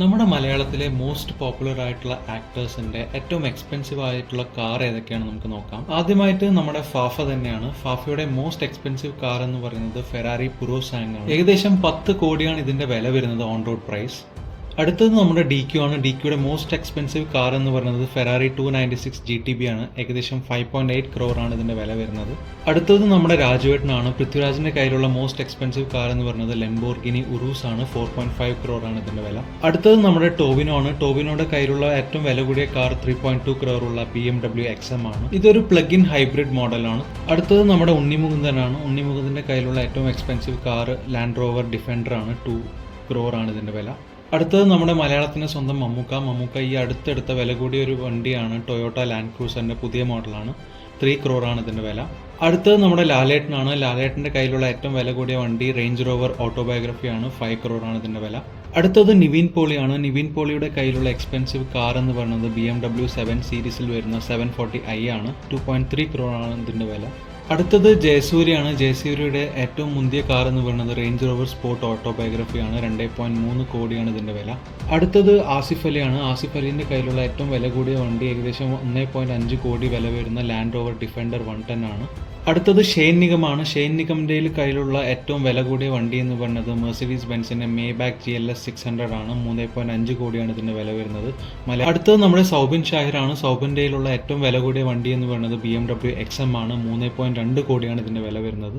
നമ്മുടെ മലയാളത്തിലെ most popular ആയിട്ടുള്ള ആക്ടേഴ്സിന്റെ ഏറ്റവും എക്സ്പെൻസീവ് ആയിട്ടുള്ള കാർ ഏതൊക്കെയാണ് നമുക്ക് നോക്കാം. ആദ്യമായിട്ട് നമ്മുടെ ഫാഫ തന്നെയാണ്. ഫാഫയുടെ മോസ്റ്റ് എക്സ്പെൻസീവ് കാർ എന്ന് പറയുന്നത് ഫെറാറി പുറോസാങ് ആണ്. ഏകദേശം പത്ത് കോടിയാണ് ഇതിന്റെ വില വരുന്നത് ഓൺ റോഡ് പ്രൈസ് അടുത്തത് നമ്മുടെ ഡി ക്യു ആണ്. ഡി ക്യൂടെ മോസ്റ്റ് എക്സ്പെൻസീവ് കാർ എന്ന് പറയുന്നത് Ferrari two ninety six G T B ആണ്. ഏകദേശം ഫൈവ് പോയിന്റ് എയ്റ്റ് ക്രോർ ആണ് ഇതിന്റെ വില വരുന്നത്. അടുത്തത് നമ്മുടെ രാജുവേട്ടനാണ് പൃഥ്വിരാജിന്റെ കയ്യിലുള്ള മോസ്റ്റ് എക്സ്പെൻസീവ് കാർ എന്ന് പറയുന്നത് ലെംബോർഗിനി ഉറൂസ് ആണ്. ഫോർ പോയിന്റ് ഫൈവ് ക്രോർ ആണ് ഇതിന്റെ വില. അടുത്തത് നമ്മുടെ ടോവിനോ ആണ്. ടോവിനോയുടെ കയ്യിലുള്ള ഏറ്റവും വില കൂടിയ car three point two crore ഉള്ള B M W X M ആണ്. ഇതൊരു പ്ലഗ് ഇൻ ഹൈബ്രിഡ് മോഡലാണ് അടുത്തത് നമ്മുടെ ഉണ്ണിമുകുന്ദനാണ് ഉണ്ണിമുകുന്ദന്റെ കയ്യിലുള്ള ഏറ്റവും expensive car Land Rover Defender ആണ്. ടു ക്രോർ ആണ് ഇതിന്റെ വില. അടുത്തത് നമ്മുടെ മലയാളത്തിന്റെ സ്വന്തം മമ്മൂക്ക. മമ്മൂക്ക ഈ അടുത്തെടുത്ത വില കൂടിയ ഒരു വണ്ടിയാണ് ടൊയോട്ട ലാൻഡ് ക്രൂസറിന്റെ പുതിയ മോഡലാണ്. ത്രീ ക്രോറാണ് ഇതിന്റെ വില. അടുത്തത് നമ്മുടെ ലാലേട്ടനാണ്. ലാലേട്ടന്റെ കയ്യിലുള്ള ഏറ്റവും വില കൂടിയ വണ്ടി റേഞ്ച് റോവർ ഓട്ടോബയോഗ്രഫിയാണ് ഫൈവ് ക്രോറാണ് ഇതിന്റെ വില. അടുത്തത് നിവിൻ പോളിയാണ്. നിവിൻ പോളിയുടെ കയ്യിലുള്ള എക്സ്പെൻസീവ് കാർ എന്ന് പറയുന്നത് ബി എം ഡബ്ല്യു സെവൻ സീരീസിൽ വരുന്ന സെവൻ ഫോർട്ടി ഐ ആണ്. ടു പോയിന്റ് ത്രീ ക്രോറാണ് ഇതിന്റെ വില. അടുത്തത് ജയസൂര്യാണ് ജയസൂര്യയുടെ ഏറ്റവും മുന്തിയ കാർ എന്ന് പറയുന്നത് റേഞ്ച് റോവർ സ്പോർട്ട് ഓട്ടോബയോഗ്രഫിയാണ് രണ്ട് പോയിന്റ് മൂന്ന് കോടിയാണ് ഇതിന്റെ വില. അടുത്തത് ആസിഫ് അലിയാണ്. ആസിഫ് അലിന്റെ കയ്യിലുള്ള ഏറ്റവും വില കൂടിയ വണ്ടി ഏകദേശം ഒന്നേ പോയിന്റ് അഞ്ച് കോടി വില വരുന്ന Land Rover Defender one ten ആണ്. അടുത്തത് ഷെയ്ൻ നിഗമാണ്. ഷെയ്ൻ നിഗമിന്റെ കയ്യിലുള്ള ഏറ്റവും വില കൂടിയ വണ്ടി എന്ന് പറയുന്നത് Mercedes ബെൻസിന്റെ Maybach G L S six hundred ആണ്. മൂന്ന് പോയിന്റ് അഞ്ച് കോടിയാണ് ഇതിന്റെ വില വരുന്നത്. മല അടുത്തത് നമ്മുടെ സൗബിൻ ഷാഹിറാണ്. സൗബിന്റെ ഏറ്റവും വില കൂടിയ വണ്ടി എന്ന് പറയുന്നത് B M W X M ആണ്. മൂന്ന് പോയിന്റ് രണ്ട് കോടിയാണ് ഇതിന്റെ വില വരുന്നത്.